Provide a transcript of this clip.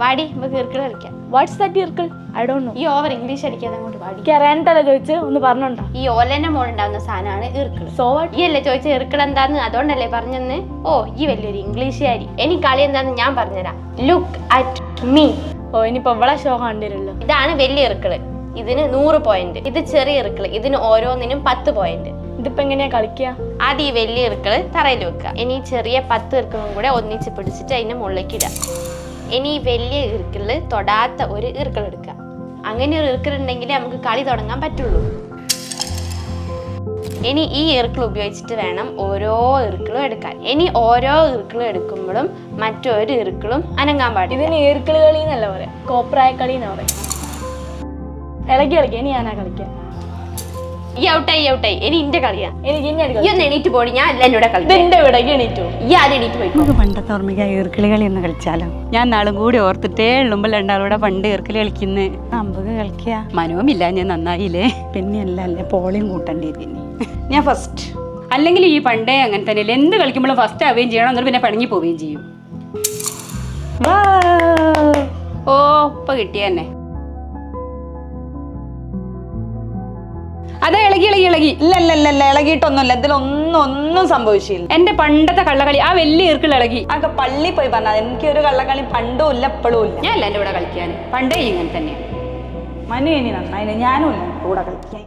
വാടി നമുക്ക് ഇർക്കിൾ കളിക്കാം. വാട്ട്സ് ദാറ്റ് ഇർക്കിൾ ഐ ഡോണ്ട് നോ ഈ ഓവർ ഇംഗ്ലീഷ് അടിക്കാതെ അങ്ങോട്ട് വാടി. അറിയാനിട്ടല്ല ചോദിച്ച് ഒന്ന് പറഞ്ഞോണ്ടോ. ഈ ഓലന്റെ മോളുണ്ടാവുന്ന സാധനമാണ് ഇർക്കിൾ സോ വാട്ട് ഈ അല്ലേ ചോദിച്ച ഇർക്കിൾ എന്താന്ന്? അതുകൊണ്ടല്ലേ പറഞ്ഞെന്ന്? ഓ ഈ വലിയൊരു ഇംഗ്ലീഷുകാരി എനി കളി എന്താന്ന് ഞാൻ പറഞ്ഞുതരാം. ലുക്ക് അറ്റ് മീ ഓ ഇനിയിപ്പോ ഇവിടെ ഷോ കണ്ടിരുന്നല്ലോ ഇതാണ് വലിയ ഇറുക്കൾ ഇതിന് നൂറ് പോയിന്റ് ഇത് ചെറിയ ഇറുക്കൾ ഇതിന് ഓരോന്നിനും പത്ത് പോയിന്റ് ഇതിപ്പോ എങ്ങനെയാ കളിക്കുക ആദ്യം ഈ വലിയ ഇറുക്കൾ തറയിൽ വെക്കുക. ഇനി ചെറിയ പത്ത് ഇറുക്കളും കൂടെ ഒന്നിച്ച് പിടിച്ചിട്ട് അതിന്റെ മുകളിലേക്ക് ഇടുക. ഇനി ഈ വലിയ ഇറുക്കളിൽ തൊടാത്ത ഒരു ഇറുക്കൾ എടുക്കുക. അങ്ങനെ ഒരു ഇറുക്കൾ ഉണ്ടെങ്കിൽ നമുക്ക് കളി തുടങ്ങാൻ പറ്റുള്ളൂ. ഇനി ഈ ഇറുക്കൾ ഉപയോഗിച്ചിട്ട് വേണം ഓരോ ഇറുക്കളും എടുക്കാൻ. ഇനി ഓരോ ഇറുക്കളും എടുക്കുമ്പോഴും മറ്റൊരു ഇറുക്കളും അനങ്ങാൻ പാടില്ല. ഇതിന് ഇറുക്കൾ കളി എന്നല്ല പറയാം. കോപ്രായ കളി എന്നാ പറയാം. ഇളകി ഇളകി. ഇനി ഞാനാ കളിക്കാം ഈ ഔട്ടായി ഔട്ടായി ഇനി ഇന്റെ കളിയാ. എനിക്ക് ഇനി ഈ ഒന്ന് എണീറ്റ് പോടി ഞാൻ അല്ല എന്നോട് കളി എന്റെ ഇവിടെ എണീറ്റു. ഈ ആദ്യം എണീറ്റ് പോയി നമുക്ക് പണ്ടത്തെ ഓർമ്മയ്ക്ക് ഈർക്കിളി കളി ഒന്ന് കളിച്ചാലോ? ഞാൻ നാളും കൂടി ഓർത്തിട്ടേ ഉള്ളുമ്പോൾ രണ്ടാളൂടെ പണ്ട് ഈർക്കിളി കളിക്കുന്നേ. നമുക്ക് കളിക്കുക മനവുമില്ല ഞാൻ നന്നായില്ലേ? പിന്നെ അല്ല അല്ലേ പോളിയും കൂട്ടേണ്ടി ഇനി? ഞാൻ ഫസ്റ്റ് അല്ലെങ്കിൽ ഈ പണ്ടേ അങ്ങനെ തന്നെയല്ലേ. എന്ത് കളിക്കുമ്പോഴും ഫസ്റ്റ് ആവുകയും ചെയ്യണം എന്നിട്ട് പിന്നെ പണങ്ങി പോവുകയും ചെയ്യും. വാ. ഓ ഇപ്പൊ കിട്ടിയ തന്നെ അതെ ഇളകി ഇളകി ഇളകി. ഇല്ല ഇല്ല ഇല്ല ഇല്ല ഇളകിയിട്ടൊന്നുമില്ല. ഇതിലൊന്നും ഒന്നും സംഭവിച്ചില്ല. എന്റെ പണ്ടത്തെ കള്ളകളി ആ വലിയ ഈർക്കിൾ ഇളകി. അതൊക്കെ പള്ളി പോയി പറഞ്ഞാൽ എനിക്ക് ഒരു കള്ളക്കളി പണ്ടും ഇല്ല എപ്പോഴും ഇല്ല. ഞാൻ അല്ല എന്റെ കൂടെ കളിക്കാൻ. പണ്ടേ ഇങ്ങനെ തന്നെയാണ് മനു ഇനി നന്നായി. ഞാനും ഇല്ല കൂടെ കളിക്കാൻ.